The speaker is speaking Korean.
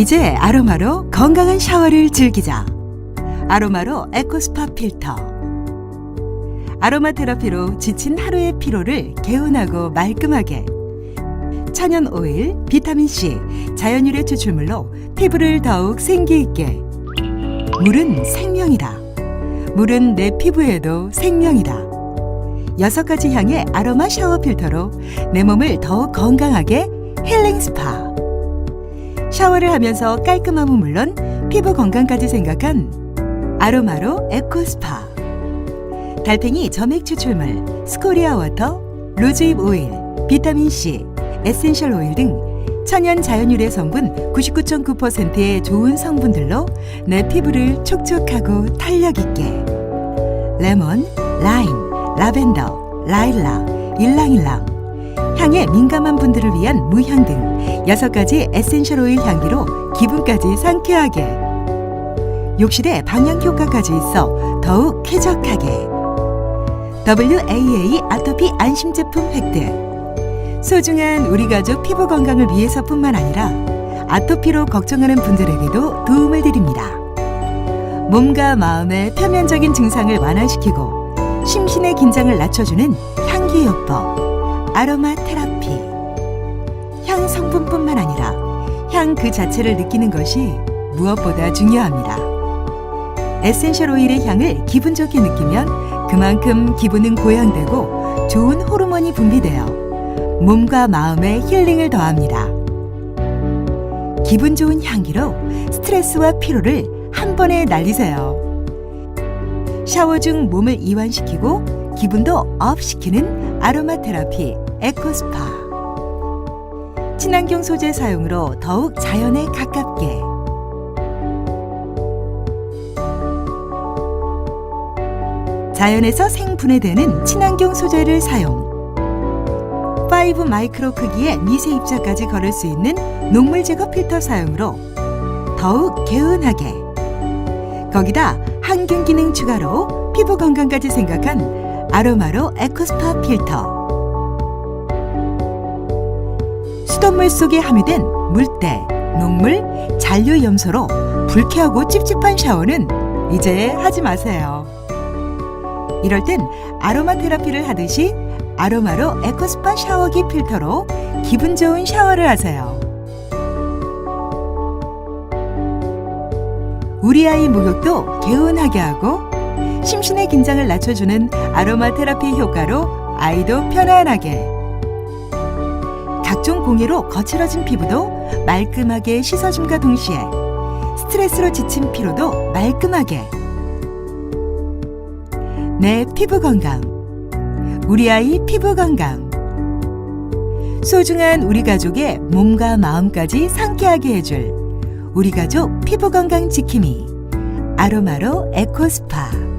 이제 아로마로 건강한 샤워를 즐기자. 아로마로 에코스파 필터. 아로마 테라피로 지친 하루의 피로를 개운하고 말끔하게. 천연 오일, 비타민 C, 자연유래 추출물로 피부를 더욱 생기 있게. 물은 생명이다. 물은 내 피부에도 생명이다. 여섯 가지 향의 아로마 샤워 필터로 내 몸을 더욱 건강하게 힐링 스파. 샤워를 하면서 깔끔함은 물론 피부 건강까지 생각한 아로마로 에코 스파. 달팽이 점액 추출물, 스코리아 워터, 로즈잎 오일, 비타민 C, 에센셜 오일 등 천연 자연유래 성분 99.9%의 좋은 성분들로 내 피부를 촉촉하고 탄력 있게. 레몬, 라임, 라벤더, 라일락, 일랑일랑. 향에 민감한 분들을 위한 무향 등 여섯 가지 에센셜 오일 향기로 기분까지 상쾌하게. 욕실에 방향 효과까지 있어 더욱 쾌적하게. WAA 아토피 안심 제품 획득. 소중한 우리 가족 피부 건강을 위해서뿐만 아니라 아토피로 걱정하는 분들에게도 도움을 드립니다. 몸과 마음의 표면적인 증상을 완화시키고 심신의 긴장을 낮춰주는 향기 요법 아로마 테라피. 향 성분뿐만 아니라 향 그 자체를 느끼는 것이 무엇보다 중요합니다. 에센셜 오일의 향을 기분 좋게 느끼면 그만큼 기분은 고양되고 좋은 호르몬이 분비되어 몸과 마음의 힐링을 더합니다. 기분 좋은 향기로 스트레스와 피로를 한 번에 날리세요. 샤워 중 몸을 이완시키고 기분도 업 시키는 아로마 테라피 에코스파. 친환경 소재 사용으로 더욱 자연에 가깝게. 자연에서 생분해되는 친환경 소재를 사용. 5 마이크로 크기의 미세 입자까지 걸을 수 있는 녹물 제거 필터 사용으로 더욱 개운하게. 거기다 항균 기능 추가로 피부 건강까지 생각한 아로마로 에코스파 필터. 수돗물 속에 함유된 물때, 녹물, 잔류 염소로 불쾌하고 찝찝한 샤워는 이제 하지 마세요. 이럴 땐 아로마 테라피를 하듯이 아로마로 에코스파 샤워기 필터로 기분 좋은 샤워를 하세요. 우리 아이 목욕도 개운하게 하고 심신의 긴장을 낮춰주는 아로마 테라피 효과로 아이도 편안하게 각종 공해로 거칠어진 피부도 말끔하게 씻어줌과 동시에 스트레스로 지친 피로도 말끔하게. 내 피부 건강. 우리 아이 피부 건강. 소중한 우리 가족의 몸과 마음까지 상쾌하게 해줄 우리 가족 피부 건강 지킴이 아로마로 에코스파